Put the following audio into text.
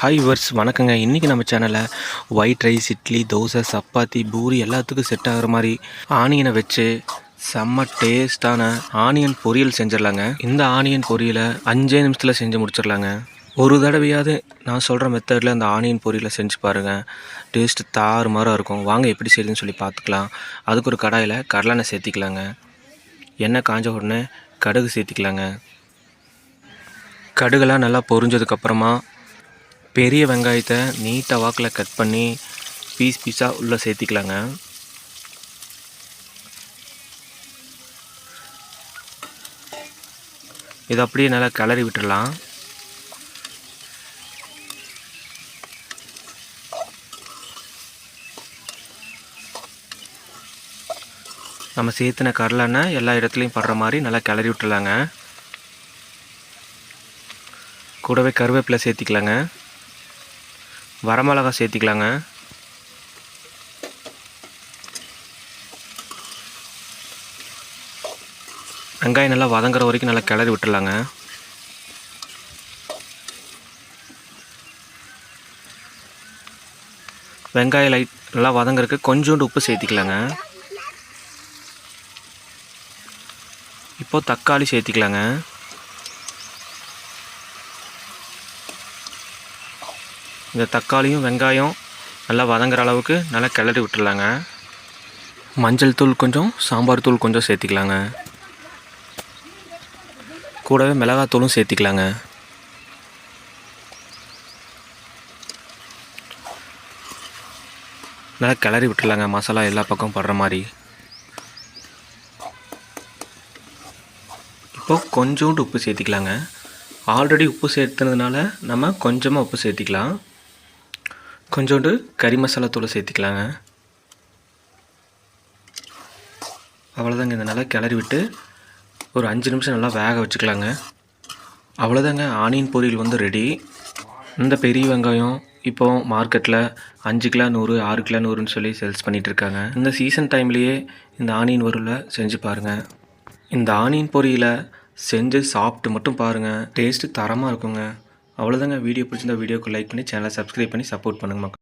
Hi verse வணக்கங்க. இன்றைக்கி நம்ம சேனலில் ஒயிட் ரைஸ் இட்லி தோசை சப்பாத்தி பூரி எல்லாத்துக்கும் செட் ஆகிற மாதிரி ஆனியனை வச்சு செம்ம டேஸ்ட்டான ஆனியன் பொரியல் செஞ்சிடலாங்க. இந்த ஆனியன் பொரியலை அஞ்சே நிமிஷத்தில் செஞ்சு முடிச்சிடலாங்க. ஒரு தடவையாவது நான் சொல்கிற மெத்தடில் அந்த ஆனியன் பொரியலை செஞ்சு பாருங்கள் டேஸ்ட்டு தாறு மாறாக இருக்கும். வாங்க எப்படி செய்யுதுன்னு சொல்லி பார்த்துக்கலாம். அதுக்கு ஒரு கடாயில் கடலெண்ணெய் சேர்த்திக்கலாங்க. எண்ணெய் காஞ்ச உடனே கடுகு சேர்த்திக்கலாங்க. கடுகெல்லாம் நல்லா பொரிஞ்சதுக்கப்புறமா பெரிய வெங்காயத்தை நீட்டாக வாக்கில் கட் பண்ணி பீஸ் பீஸாக உள்ளே சேர்த்திக்கலாங்க. இதை அப்படியே நல்லா கிளறி விட்டுடலாம். நம்ம சேர்த்துன கரலைன்னா எல்லா இடத்துலையும் படுற மாதிரி நல்லா கிளறி விட்டுலாங்க கூடவே கருவேப்பிலை சேர்த்திக்கலாங்க. வரமிளகா சேர்த்திக்கலாங்க. வெங்காயம் நல்லா வதங்குற வரைக்கும் நல்லா கிளறி விட்டுடலாங்க வெங்காயம் லைட் நல்லா வதங்குறதுக்கு கொஞ்சோண்டு உப்பு சேர்த்திக்கலாங்க. இப்போது தக்காளி சேர்த்திக்கலாங்க. இந்த தக்காளியும் வெங்காயம் நல்லா வதங்குற அளவுக்கு நல்லா கிளறி விட்டுடலாங்க. மஞ்சள் தூள் கொஞ்சம் சாம்பார் தூள் கொஞ்சம் சேர்த்திக்கலாங்க. கூடவே மிளகாத்தூளும் சேர்த்திக்கலாங்க. நல்லா கிளறி விட்டுடலாங்க. மசாலா எல்லா பக்கம் படுற மாதிரி. இப்போது கொஞ்சோண்டு உப்பு சேர்த்திக்கலாங்க. ஆல்ரெடி உப்பு சேர்த்துனதுனால நம்ம கொஞ்சமாக உப்பு சேர்த்திக்கலாம். கொஞ்சோண்டு கறி மசாலா தூளை சேர்த்திக்கலாங்க. அவ்வளோதாங்க இந்த நல்லா கிளறி விட்டு ஒரு அஞ்சு நிமிஷம் நல்லா வேக வச்சுக்கலாங்க. அவ்வளோதாங்க ஆனியன் பொரியல் வந்து ரெடி இந்த பெரிய வெங்காயம் இப்போ மார்க்கெட்டில் அஞ்சு கிலோ நூறு ஆறு கிலோ நூறுன்னு சொல்லி சேல்ஸ் பண்ணிகிட்ருக்காங்க இந்த சீசன் டைம்லேயே இந்த ஆனியன் வருவில் செஞ்சு பாருங்கள் இந்த ஆனியன் பொரியலை செஞ்சு சாப்பிட்டு மட்டும் பாருங்கள் டேஸ்ட்டு தரமாக இருக்குங்க. அவ்வளோதாங்க வீடியோ பிடிச்சிருந்தா வீடியோக்கு லைக் பண்ணி சேனலை சப்ஸ்கிரைப் பண்ணி சப்போர்ட் பண்ணுங்க மக்கள்.